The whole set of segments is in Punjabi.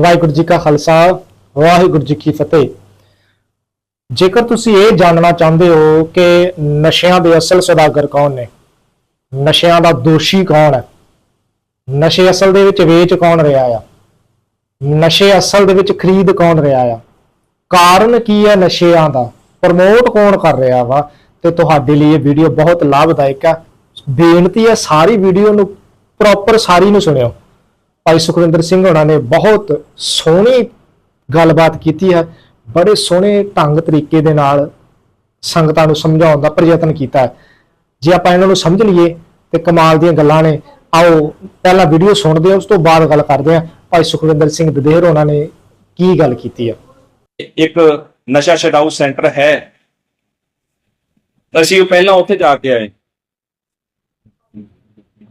ਵਾਹਿਗੁਰੂ ਜੀ ਕਾ ਖਾਲਸਾ, ਵਾਹਿਗੁਰੂ ਜੀ ਕੀ ਫਤਿਹ। ਜੇਕਰ ਤੁਸੀਂ ਇਹ ਜਾਣਨਾ ਚਾਹੁੰਦੇ ਹੋ ਕਿ ਨਸ਼ਿਆਂ ਦੇ ਅਸਲ ਸੌਦਾਗਰ ਕੌਣ ਨੇ, ਨਸ਼ਿਆਂ ਦਾ ਦੋਸ਼ੀ ਕੌਣ ਹੈ, ਨਸ਼ੇ ਅਸਲ ਦੇ ਵਿੱਚ ਵੇਚ ਕੌਣ ਰਿਹਾ ਆ, ਨਸ਼ੇ ਅਸਲ ਦੇ ਵਿੱਚ ਖਰੀਦ ਕੌਣ ਰਿਹਾ ਆ, ਕਾਰਨ ਕੀ ਹੈ ਨਸ਼ਿਆਂ ਦਾ, ਪ੍ਰਮੋਟ ਕੌਣ ਕਰ ਰਿਹਾ ਵਾ, ਤੇ ਤੁਹਾਡੇ ਲਈ ਇਹ ਵੀਡੀਓ ਬਹੁਤ ਲਾਭਦਾਇਕ ਆ ਬੇਨਤੀ ਹੈ ਸਾਰੀ ਵੀਡੀਓ ਨੂੰ ਪ੍ਰੋਪਰ ਸਾਰੀ ਨੂੰ ਸੁਣਿਓ। ਭਾਈ ਸੁਖਵਿੰਦਰ ਸਿੰਘ ਹੋਣਾ ਨੇ ਬਹੁਤ ਸੋਹਣੀ ਗੱਲਬਾਤ ਕੀਤੀ ਹੈ, ਬੜੇ ਸੋਹਣੇ ਢੰਗ ਤਰੀਕੇ ਦੇ ਨਾਲ ਸੰਗਤਾਂ ਨੂੰ ਸਮਝਾਉਣ ਦਾ ਪ੍ਰਯਤਨ ਕੀਤਾ ਹੈ। ਜੇ ਆਪਾਂ ਇਹਨਾਂ ਨੂੰ ਸਮਝ ਲਈਏ ਤੇ ਕਮਾਲ ਦੀਆਂ ਗੱਲਾਂ ਨੇ, ਆਓ ਪਹਿਲਾਂ ਵੀਡੀਓ ਸੁਣਦੇ ਹਾਂ, ਉਸ ਤੋਂ ਬਾਅਦ ਗੱਲ ਕਰਦੇ ਹਾਂ। ਭਾਈ ਸੁਖਵਿੰਦਰ ਸਿੰਘ ਦਦੇਰ ਉਹਨਾਂ ਨੇ ਕੀ ਗੱਲ ਕੀਤੀ ਹੈ? ਇੱਕ ਨਸ਼ਾ ਛਡਾਊ ਸੈਂਟਰ ਹੈ। ਅਸੀਂ ਪਹਿਲਾਂ ਉੱਥੇ ਜਾ ਕੇ ਆਏ।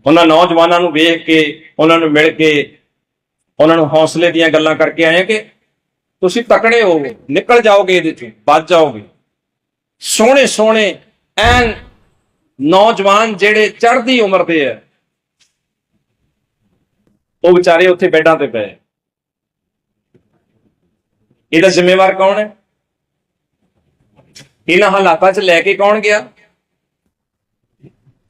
ਉਹਨਾਂ ਨੌਜਵਾਨਾਂ ਨੂੰ ਵੇਖ ਕੇ, ਉਹਨਾਂ ਨੂੰ ਮਿਲ ਕੇ ਉਹਨਾਂ ਨੂੰ ਹੌਸਲੇ ਦੀਆਂ ਗੱਲਾਂ ਕਰਕੇ ਆਏ ਕਿ ਤੁਸੀਂ ਤਕੜੇ ਹੋ ਨਿਕਲ ਜਾਓਗੇ ਇਹਦੇ ਚੋਂ ਬਚ ਜਾਓਗੇ। ਸੋਹਣੇ ਸੋਹਣੇ ਐਨ ਨੌਜਵਾਨ ਜਿਹੜੇ ਚੜ੍ਹਦੀ ਉਮਰ ਦੇ ਆ, ਉਹ ਵਿਚਾਰੇ ਉੱਥੇ ਬੈਡਾਂ ਤੇ ਪਏ। ਇਹਦਾ ਜ਼ਿੰਮੇਵਾਰ ਕੌਣ ਹੈ? ਇਹਨਾਂ ਹਾਲਾਤਾਂ 'ਚ ਲੈ ਕੇ ਕੌਣ ਗਿਆ?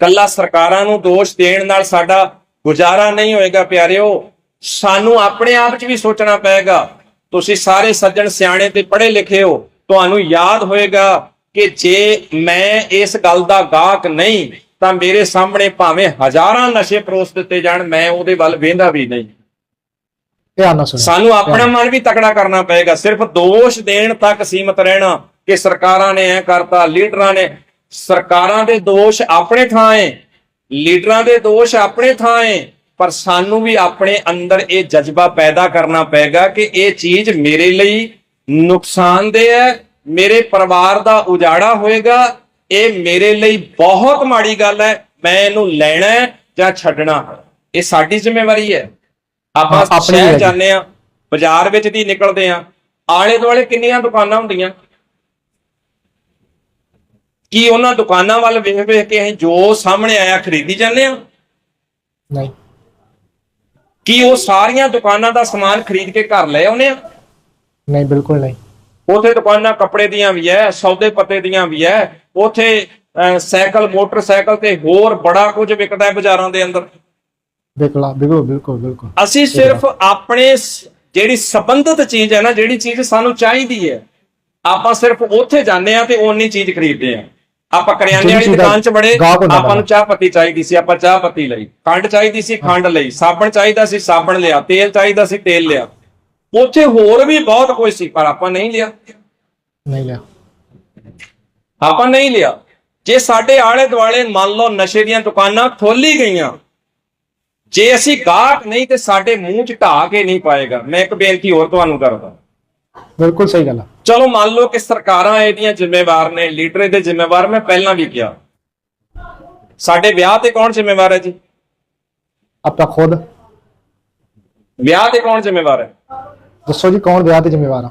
ਕੱਲਾ ਸਰਕਾਰਾਂ ਨੂੰ ਦੋਸ਼ ਦੇਣ ਨਾਲ ਸਾਡਾ ਗੁਜ਼ਾਰਾ ਨਹੀਂ ਹੋਏਗਾ, ਪਿਆਰਿਓ। ਸਾਨੂੰ ਆਪਣੇ ਆਪ 'ਚ ਵੀ ਸੋਚਣਾ ਪਏਗਾ। ਤੁਸੀਂ ਸਾਰੇ ਸੱਜਣ ਸਿਆਣੇ ਤੇ ਪੜ੍ਹੇ ਲਿਖੇ ਹੋ। ਤੁਹਾਨੂੰ ਯਾਦ ਹੋਏਗਾ ਕਿ ਜੇ ਮੈਂ ਇਸ ਗੱਲ ਦਾ ਗਾਹਕ ਨਹੀਂ ਤਾਂ ਮੇਰੇ ਸਾਹਮਣੇ ਭਾਵੇਂ ਹਜ਼ਾਰਾਂ ਨਸ਼ੇ ਪਰੋਸ ਦਿੱਤੇ ਜਾਣ ਮੈਂ ਉਹਦੇ ਵੱਲ ਵੇਂਦਾ ਵੀ ਨਹੀਂ। ਧਿਆਨ ਨਾਲ ਸੁਣਿਓ ਸਾਨੂੰ ਆਪਣਾ ਮਨ ਵੀ ਤਕੜਾ ਕਰਨਾ ਪਏਗਾ। ਸਿਰਫ ਦੋਸ਼ ਦੇਣ ਤੱਕ ਸੀਮਤ ਰਹਿਣਾ ਕਿ ਸਰਕਾਰਾਂ ਨੇ ਐ ਕਰਤਾ ਲੀਡਰਾਂ ਨੇ। ਸਰਕਾਰਾਂ ਦੇ ਦੋਸ਼ ਆਪਣੇ ਥਾਂ ਏ ਲੀਡਰਾਂ ਦੇ ਦੋਸ਼ ਆਪਣੇ ਥਾਂ ਏ ਪਰ ਸਾਨੂੰ ਵੀ ਆਪਣੇ ਅੰਦਰ ਇਹ ਜਜ਼ਬਾ ਪੈਦਾ ਕਰਨਾ ਪਏਗਾ ਕਿ ਇਹ ਚੀਜ਼ ਮੇਰੇ ਲਈ ਨੁਕਸਾਨਦੇਹ ਹੈ ਮੇਰੇ ਪਰਿਵਾਰ ਦਾ ਉਜਾੜਾ ਹੋਏਗਾ ਇਹ ਮੇਰੇ ਲਈ ਬਹੁਤ ਮਾੜੀ ਗੱਲ ਹੈ ਮੈਂ ਇਹਨੂੰ ਲੈਣਾ ਹੈ ਜਾਂ ਛੱਡਣਾ। ਇਹ ਸਾਡੀ ਜ਼ਿੰਮੇਵਾਰੀ ਹੈ ਆਪਾਂ ਆਪਣੀ। ਜਾਂਦੇ ਆ ਬਾਜ਼ਾਰ ਵਿੱਚ ਦੀ ਨਿਕਲਦੇ ਆ ਆਲੇ ਦੁਆਲੇ ਕਿੰਨੀਆਂ ਦੁਕਾਨਾਂ ਹੁੰਦੀਆਂ ਕੀ ਉਹਨਾਂ ਦੁਕਾਨਾਂ ਵੱਲ ਵੇਖ ਵੇਖ ਕੇ ਅਸੀਂ ਜੋ ਸਾਹਮਣੇ ਆਇਆ ਖਰੀਦੀ ਜਾਂਦੇ ਆ ਨਹੀਂ ਕੀ ਉਹ ਸਾਰੀਆਂ ਦੁਕਾਨਾਂ ਦਾ ਸਮਾਨ ਖਰੀਦ ਕੇ ਘਰ ਲੈ ਆਉਨੇ ਆ? ਨਹੀਂ ਬਿਲਕੁਲ ਨਹੀਂ। ਉਥੇ ਦੁਕਾਨਾਂ ਕੱਪੜੇ ਦੀਆਂ ਵੀ ਐ ਸੌਦੇ ਪੱਤੇ ਦੀਆਂ ਵੀ ਐ ਉਥੇ ਸਾਈਕਲ ਮੋਟਰਸਾਈਕਲ ਤੇ ਹੋਰ ਬੜਾ ਕੁਝ ਵਿਕਦਾ ਹੈ ਬਾਜ਼ਾਰਾਂ ਦੇ ਅੰਦਰ। ਬਿਲਕੁਲ ਬਿਲਕੁਲ ਬਿਲਕੁਲ ਬਿਲਕੁਲ। ਅਸੀਂ ਸਿਰਫ ਆਪਣੇ ਜਿਹੜੀ ਸੰਬੰਧਿਤ ਚੀਜ਼ ਹੈ ਨਾ ਜਿਹੜੀ ਚੀਜ਼ ਸਾਨੂੰ ਚਾਹੀਦੀ ਹੈ ਆਪਾਂ ਸਿਰਫ ਉੱਥੇ ਜਾਂਦੇ ਆ ਤੇ ਓਨੀ ਚੀਜ਼ ਖਰੀਦਦੇ ਆ। ਆਪਾਂ ਕਰਿਆਨੇ ਵਾਲੀ ਦੁਕਾਨ 'ਚ ਬੜੇ ਆਪਾਂ ਨੂੰ। ਚਾਹ ਪੱਤੀ ਚਾਹੀਦੀ ਸੀ ਆਪਾਂ ਚਾਹ ਪੱਤੀ ਲਈ। ਖੰਡ ਚਾਹੀਦੀ ਸੀ ਖੰਡ ਲਈ। ਸਾਬਣ ਚਾਹੀਦਾ ਸੀ ਸਾਬਣ ਲਿਆ। ਤੇਲ ਚਾਹੀਦਾ ਸੀ ਤੇਲ ਲਿਆ। ਉੱਥੇ ਹੋਰ ਵੀ ਬਹੁਤ ਕੁਝ ਸੀ ਪਰ ਆਪਾਂ ਨਹੀਂ ਲਿਆ। ਨਹੀਂ ਲਿਆ। ਆਪਾਂ ਨਹੀਂ ਲਿਆ। ਜੇ ਸਾਡੇ ਆਲੇ ਦੁਆਲੇ ਮੰਨ ਲਓ ਨਸ਼ੇ ਦੀਆਂ ਦੁਕਾਨਾਂ ਖੋਲੀ ਗਈਆਂ ਜੇ ਅਸੀਂ ਗਾਹਕ ਨਹੀਂ ਤੇ ਸਾਡੇ ਮੂੰਹ 'ਚ ਢਾ ਕੇ ਨਹੀਂ ਪਾਏਗਾ। ਮੈਂ ਇੱਕ ਬੇਨਤੀ ਹੋਰ ਤੁਹਾਨੂੰ ਕਰਦਾ। ਬਿਲਕੁਲ ਸਹੀ ਗੱਲ ਆ। ਚਲੋ ਮੰਨ ਲਓ ਕਿ ਸਰਕਾਰਾਂ ਇਹਦੀਆਂ ਜ਼ਿੰਮੇਵਾਰ ਨੇ ਲੀਡਰ ਇਹਦੇ ਜ਼ਿੰਮੇਵਾਰ ਮੈਂ ਪਹਿਲਾਂ ਵੀ ਕਿਹਾ। ਸਾਡੇ ਵਿਆਹ ਤੇ ਕੌਣ ਜ਼ਿੰਮੇਵਾਰ ਹੈ ਜੀ? ਆਪਾਂ ਖੁਦ। ਵਿਆਹ ਤੇ ਕੌਣ ਜ਼ਿੰਮੇਵਾਰ ਹੈ? ਦੱਸੋ ਜੀ ਕੌਣ ਵਿਆਹ ਤੇ ਜ਼ਿੰਮੇਵਾਰ ਆ?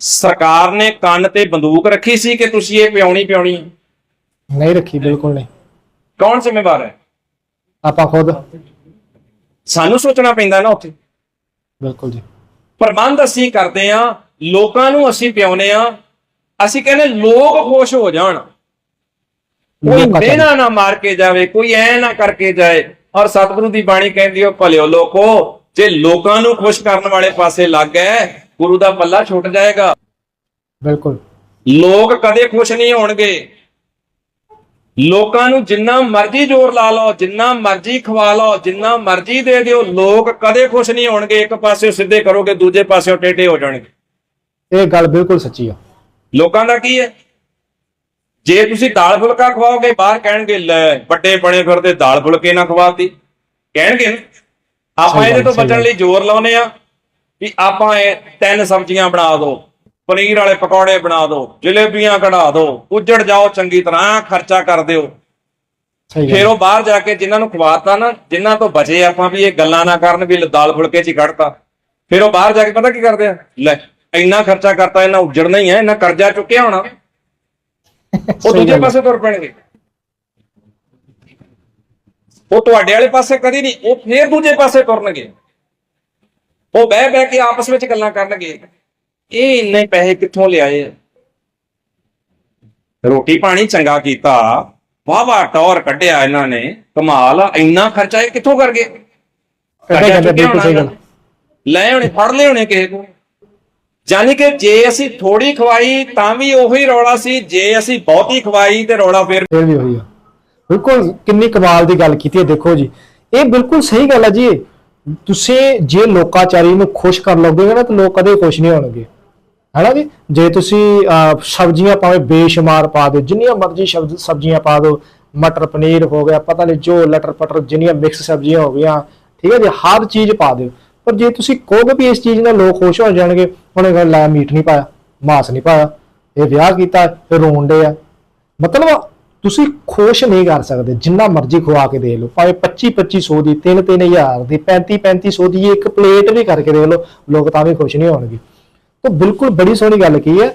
ਸਰਕਾਰ ਨੇ ਕੰਨ ਤੇ ਬੰਦੂਕ ਰੱਖੀ ਸੀ ਕਿ ਤੁਸੀਂ ਇਹ ਪਿਉਣੀ ਪਿਉਣੀ ਹੈ? ਨਹੀਂ ਰੱਖੀ ਬਿਲਕੁਲ ਨਹੀਂ। ਕੌਣ ਜ਼ਿੰਮੇਵਾਰ ਹੈ? ਆਪਾਂ ਖੁਦ। ਸਾਨੂੰ ਸੋਚਣਾ ਪੈਂਦਾ ਨਾ ਉੱਥੇ। ਬਿਲਕੁਲ ਜੀ। ਪ੍ਰਬੰਧ ਅਸੀਂ ਕਰਦੇ ਆ ਲੋਕਾਂ ਨੂੰ ਅਸੀਂ ਪਿਆਉਨੇ ਆ ਅਸੀਂ ਕਹਿੰਦੇ ਲੋਕ ਖੁਸ਼ ਹੋ ਜਾਣ। ਕੋਈ ਦੇਣਾ ਨਾ। ਮਾਰ ਕੇ ਜਾਵੇ ਕੋਈ ਐ ਨਾ ਕਰਕੇ ਜਾਏ ਔਰ ਸਤਿਗੁਰੂ ਦੀ ਬਾਣੀ ਕਹਿੰਦੀ ਉਹ ਭਲਿਓ ਲੋਕੋ ਜੇ ਲੋਕਾਂ ਨੂੰ ਖੁਸ਼ ਕਰਨ ਵਾਲੇ ਪਾਸੇ ਲੱਗ ਗਏ ਗੁਰੂ ਦਾ ਪੱਲਾ ਛੁੱਟ ਜਾਏਗਾ। ਬਿਲਕੁਲ। ਲੋਕ ਕਦੇ ਖੁਸ਼ ਨਹੀਂ ਹੋਣਗੇ। ਲੋਕਾਂ ਨੂੰ ਜਿੰਨਾ ਮਰਜ਼ੀ ਜ਼ੋਰ ਲਾ ਲਓ ਜਿੰਨਾ ਮਰਜ਼ੀ ਖਵਾ ਲਓ ਜਿੰਨਾ ਮਰਜ਼ੀ ਦੇ ਦਿਓ ਲੋਕ ਕਦੇ ਖੁਸ਼ ਨਹੀਂ ਹੋਣਗੇ ਇੱਕ ਪਾਸੇ ਸਿੱਧੇ ਕਰੋਗੇ ਦੂਜੇ ਪਾਸੇ ਟੇਢੇ ਹੋ ਜਾਣਗੇ। ਇਹ ਗੱਲ ਬਿਲਕੁਲ ਸੱਚੀ ਆ। ਲੋਕਾਂ ਦਾ ਕੀ ਹੈ? ਜੇ ਤੁਸੀਂ ਦਾਲ ਫੁਲਕਾ ਖਵਾਓਗੇ ਬਾਹਰ ਕਹਿਣਗੇ ਲੈ ਵੱਡੇ ਬਣੇ ਫਿਰਦੇ ਦਾਲ ਫੁਲਕੇ ਨਾ ਖਵਾਤੀ। ਕਹਿਣਗੇ ਨਾ। ਆਪਾਂ ਇਹਦੇ ਤੋਂ ਬਚਣ। ਲਈ ਜ਼ੋਰ ਲਾਉਨੇ ਆ ਕਿ ਆਪਾਂ ਇਹ ਤਿੰਨ ਸਬਜ਼ੀਆਂ ਬਣਾ ਦਿਓ। ਪਨੀਰ ਵਾਲੇ ਪਕੌੜੇ ਬਣਾ ਦਿਓ ਜਲੇਬੀਆਂ ਕਢਾ ਦਿਓ ਉੱਜੜ ਜਾਓ ਚੰਗੀ ਤਰ੍ਹਾਂ ਖਰਚਾ ਕਰ ਦਿਓ। ਫਿਰ ਉਹ ਬਾਹਰ ਜਾ ਕੇ ਜਿਨ੍ਹਾਂ ਨੂੰ ਖਵਾਤਾ ਨਾ ਜਿਨ੍ਹਾਂ ਤੋਂ ਬਚੇ ਆਪਾਂ ਵੀ ਇਹ ਗੱਲਾਂ ਨਾ ਕਰਨ ਵੀ ਦਾਲ ਫੁਲਕੇ 'ਚ ਹੀ ਕੱਢਤਾ। ਫਿਰ ਉਹ ਬਾਹਰ ਜਾ ਕੇ ਪਤਾ ਕੀ ਕਰਦੇ ਆ? ਲੈ ਇੰਨਾ ਖਰਚਾ ਕਰਤਾ ਇਹਨਾਂ ਉੱਜੜਨਾ ਹੀ ਹੈ ਇਹਨਾਂ ਕਰਜ਼ਾ ਚੁੱਕਿਆ ਹੋਣਾ। ਉਹ ਦੂਜੇ। ਪਾਸੇ ਤੁਰ ਪੈਣਗੇ। ਉਹ ਤੁਹਾਡੇ ਵਾਲੇ ਪਾਸੇ ਕਦੀ ਨਹੀਂ ਉਹ ਫੇਰ ਦੂਜੇ ਪਾਸੇ ਤੁਰਨਗੇ। ਉਹ ਬਹਿ ਬਹਿ ਕੇ ਆਪਸ ਵਿੱਚ ਗੱਲਾਂ ਕਰਨਗੇ। ਇਹ ਇੰਨੇ ਪੈਸੇ ਕਿੱਥੋਂ ਲਿਆਏ? ਰੋਟੀ ਪਾਣੀ ਚੰਗਾ ਕੀਤਾ ਵਾਵਾ ਟੌਰ ਕੱਢਿਆ ਇਹਨਾਂ ਨੇ ਕਮਾਲ ਆ ਇੰਨਾ ਖਰਚਾ ਇਹ ਕਿੱਥੋਂ ਕਰ ਗਏ। ਲੈ ਹੋਣੇ ਫੜ ਲਏ ਹੋਣੇ ਕਿਸੇ ਕੋ ਜਾਨੀ ਕਿ ਜੇ ਅਸੀਂ ਥੋੜੀ ਖਵਾਈ ਤਾਂ ਵੀ ਉਹੀ ਰੌਲਾ ਸੀ, ਜੇ ਅਸੀਂ ਬਹੁਤੀ ਖਵਾਈ ਤੇ ਰੌਲਾ ਫੇਰ ਫਿਰ ਵੀ ਹੋਈ ਆ। ਬਿਲਕੁਲ ਕਿੰਨੀ ਕਮਾਲ ਦੀ ਗੱਲ ਕੀਤੀ ਹੈ, ਦੇਖੋ ਜੀ। ਇਹ ਬਿਲਕੁਲ ਸਹੀ ਗੱਲ ਹੈ ਜੀ। ਤੁਸੀਂ ਜੇ ਲੋਕਾਚਾਰੀ ਨੂੰ ਖੁਸ਼ ਕਰ ਲਓਗੇ ਨਾ, ਤਾਂ ਲੋਕ ਕਦੇ ਖੁਸ਼ ਨਹੀਂ ਹੋਣਗੇ। ਹੈਨਾ ਜੀ? ਜੇ ਤੁਸੀਂ ਸਬਜ਼ੀਆਂ ਭਾਵੇਂ ਬੇਸ਼ੁਮਾਰ ਪਾ ਦਿਓ, ਜਿੰਨੀਆਂ ਮਰਜ਼ੀ ਸਬਜ਼ੀਆਂ ਪਾ ਦਿਓ, ਮਟਰ ਪਨੀਰ ਹੋ ਗਿਆ, ਪਤਾ ਨਹੀਂ ਜੋ ਲਟਰ ਪਟਰ ਜਿੰਨੀਆਂ ਮਿਕਸ ਸਬਜ਼ੀਆਂ ਹੋ ਗਈਆਂ, ਠੀਕ ਹੈ ਜੀ? ਹਰ ਚੀਜ਼ ਪਾ ਦਿਓ। ਪਰ ਜੇ ਤੁਸੀਂ ਕਹੋਗੇ ਵੀ ਇਸ ਚੀਜ਼ ਨਾਲ ਲੋਕ ਖੁਸ਼ ਹੋ ਜਾਣਗੇ, ਉਹਨੇ ਕਹਿਣਾ ਲੈ ਮੀਟ ਨਹੀਂ ਪਾਇਆ, ਮਾਸ ਨਹੀਂ ਪਾਇਆ, ਇਹ ਵਿਆਹ ਕੀਤਾ, ਫਿਰ ਰੋਣ ਡੇ ਆ। ਮਤਲਬ ਤੁਸੀਂ ਖੁਸ਼ ਨਹੀਂ ਕਰ ਸਕਦੇ, ਜਿੰਨਾ ਮਰਜ਼ੀ ਖਵਾ ਕੇ ਦੇ ਲਓ, ਭਾਵੇਂ 25 2500 ਦੀ 3 3000 ਦੀ 35 3500 ਦੀ, ਇੱਕ ਪਲੇਟ ਵੀ ਕਰਕੇ ਦੇ ਲਓ, ਲੋਕ ਤਾਂ ਵੀ ਖੁਸ਼ ਨਹੀਂ ਹੋਣਗੇ। ਤਾਂ ਬਿਲਕੁਲ ਬੜੀ ਸੋਹਣੀ ਗੱਲ ਕੀ ਹੈ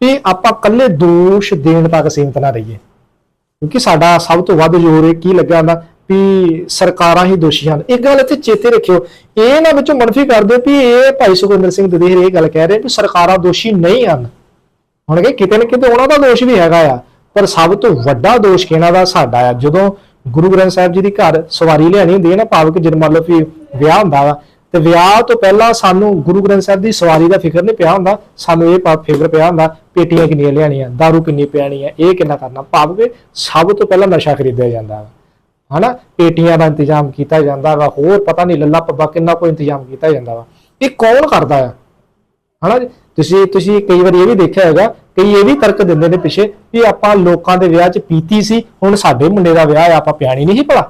ਕਿ ਆਪਾਂ ਕੱਲੇ ਦੋਸ਼ ਦੇਣ ਤੱਕ ਸੀਮਤ ਨਾ ਰਹੀਏ। ਕਿਉਂਕਿ ਸਾਡਾ ਸਭ ਤੋਂ ਵੱਧ ਜ਼ੋਰ ਇਹ ਕੀ ਲੱਗਿਆ ਹੁੰਦਾ? ਵੀ ਸਰਕਾਰਾਂ ਹੀ ਦੋਸ਼ੀ ਹਨ। ਇੱਕ ਗੱਲ ਇੱਥੇ ਚੇਤੇ ਰੱਖਿਓ, ਇਹ ਨਾ ਵਿੱਚੋਂ ਮਨਫੀ ਕਰ ਦਿਓ ਵੀ ਇਹ ਭਾਈ ਸੁਖਵਿੰਦਰ ਸਿੰਘ ਦਦੇਰ ਇਹ ਗੱਲ ਕਹਿ ਰਹੇ ਵੀ ਸਰਕਾਰਾਂ ਦੋਸ਼ੀ ਨਹੀਂ ਹਨ। ਹੁਣ ਕਿ ਕਿਤੇ ਨਾ ਕਿਤੇ ਉਹਨਾਂ ਦਾ ਦੋਸ਼ ਵੀ ਹੈਗਾ ਆ, ਪਰ ਸਭ ਤੋਂ ਵੱਡਾ ਦੋਸ਼ ਕਿਹਨਾਂ ਦਾ? ਸਾਡਾ ਆ। ਜਦੋਂ ਗੁਰੂ ਗ੍ਰੰਥ ਸਾਹਿਬ ਜੀ ਦੀ ਘਰ ਸਵਾਰੀ ਲਿਆਣੀ ਹੁੰਦੀ ਹੈ ਨਾ ਭਾਵ ਕਿ ਜਦ ਮੰਨ ਲਓ ਵੀ ਵਿਆਹ ਹੁੰਦਾ ਵਾ, ਤੇ ਵਿਆਹ ਤੋਂ ਪਹਿਲਾਂ ਸਾਨੂੰ ਗੁਰੂ ਗ੍ਰੰਥ ਸਾਹਿਬ ਦੀ ਸਵਾਰੀ ਦਾ ਫਿਕਰ ਨਹੀਂ ਪਿਆ ਹੁੰਦਾ। ਸਾਨੂੰ ਇਹ ਪਾ ਫਿਕਰ ਪਿਆ ਹੁੰਦਾ, ਪੇਟੀਆਂ ਕਿੰਨੀਆਂ ਲਿਆਣੀਆਂ ਦਾਰੂ ਕਿੰਨੀ ਪਿਆਣੀ ਹੈ ਇਹ ਕਿੰਨਾ ਕਰਨਾ? ਭਾਵ ਕਿ ਸਭ ਤੋਂ ਪਹਿਲਾਂ ਨਸ਼ਾ ਖਰੀਦਿਆ ਜਾਂਦਾ ਵਾ। ਹਨਾ? ਪੇਟੀਆਂ ਦਾ ਇੰਤਜ਼ਾਮ ਕੀਤਾ ਜਾਂਦਾ ਵਾ, ਹੋਰ ਪਤਾ ਨਹੀਂ ਲੱਲਾ ਪੱਬਾ ਕਿੰਨਾ ਕੋਈ ਇੰਤਜ਼ਾਮ ਕੀਤਾ ਜਾਂਦਾ ਵਾ। ਇਹ ਕੌਣ ਕਰਦਾ ਆ? ਹਨਾ? ਤੁਸੀਂ ਤੁਸੀਂ ਕਈ ਵਾਰੀ ਇਹ ਵੀ ਦੇਖਿਆ ਹੈਗਾ, ਕਈ ਇਹ ਵੀ ਤਰਕ ਦਿੰਦੇ ਨੇ ਪਿੱਛੇ ਵੀ ਆਪਾਂ ਲੋਕਾਂ ਦੇ ਵਿਆਹ 'ਚ ਪੀਤੀ ਸੀ, ਹੁਣ ਸਾਡੇ ਮੁੰਡੇ ਦਾ ਵਿਆਹ ਆ, ਆਪਾਂ ਪਿਆਣੀ ਨਹੀਂ ਭਲਾ।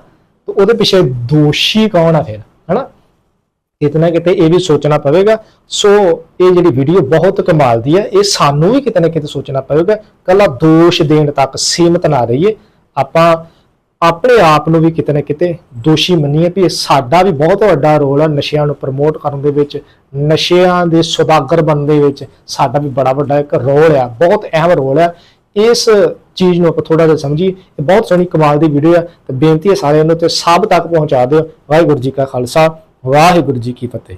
ਤੇ ਉਹਦੇ ਪਿੱਛੇ ਦੋਸ਼ੀ ਕੌਣ ਆ ਫਿਰ? ਹਨਾ? ਕਿਤੇ ਨਾ ਕਿਤੇ ਇਹ ਵੀ ਸੋਚਣਾ ਪਵੇਗਾ। ਸੋ ਇਹ ਜਿਹੜੀ ਵੀਡੀਓ ਬਹੁਤ ਕਮਾਲ ਦੀ ਹੈ ਇਹ ਸਾਨੂੰ ਵੀ ਕਿਤੇ ਨਾ ਕਿਤੇ ਸੋਚਣਾ ਪਵੇਗਾ। ਕੱਲਾ ਦੋਸ਼ ਦੇਣ ਤੱਕ ਸੀਮਤ ਨਾ ਰਹੀਏ। ਆਪਾਂ ਆਪਣੇ ਆਪ ਨੂੰ ਵੀ ਕਿਤੇ ਨਾ ਕਿਤੇ ਦੋਸ਼ੀ ਮੰਨੀਏ ਵੀ ਇਹ ਸਾਡਾ ਵੀ ਬਹੁਤ ਵੱਡਾ ਰੋਲ ਆ ਨਸ਼ਿਆਂ ਨੂੰ ਪ੍ਰਮੋਟ ਕਰਨ ਦੇ ਵਿੱਚ, ਨਸ਼ਿਆਂ ਦੇ ਸੁਦਾਗਰ ਬਣਨ ਦੇ ਵਿੱਚ ਸਾਡਾ ਵੀ ਬੜਾ ਵੱਡਾ ਇੱਕ ਰੋਲ ਆ, ਬਹੁਤ ਅਹਿਮ ਰੋਲ ਆ। ਇਸ ਚੀਜ਼ ਨੂੰ ਆਪਾਂ ਥੋੜਾ ਜਿਹਾ ਸਮਝੀਏ, ਇਹ ਬਹੁਤ ਸੋਹਣੀ ਕਮਾਲ ਦੀ ਵੀਡੀਓ ਆ ਤੇ ਬੇਨਤੀ ਹੈ ਸਾਰਿਆਂ ਨੂੰ ਤੇ ਸਭ ਤੱਕ ਪਹੁੰਚਾ ਦਿਓ। ਵਾਹਿਗੁਰੂ ਜੀ ਕਾ ਖਾਲਸਾ, ਵਾਹਿਗੁਰੂ ਜੀ ਕੀ ਫਤਿਹ।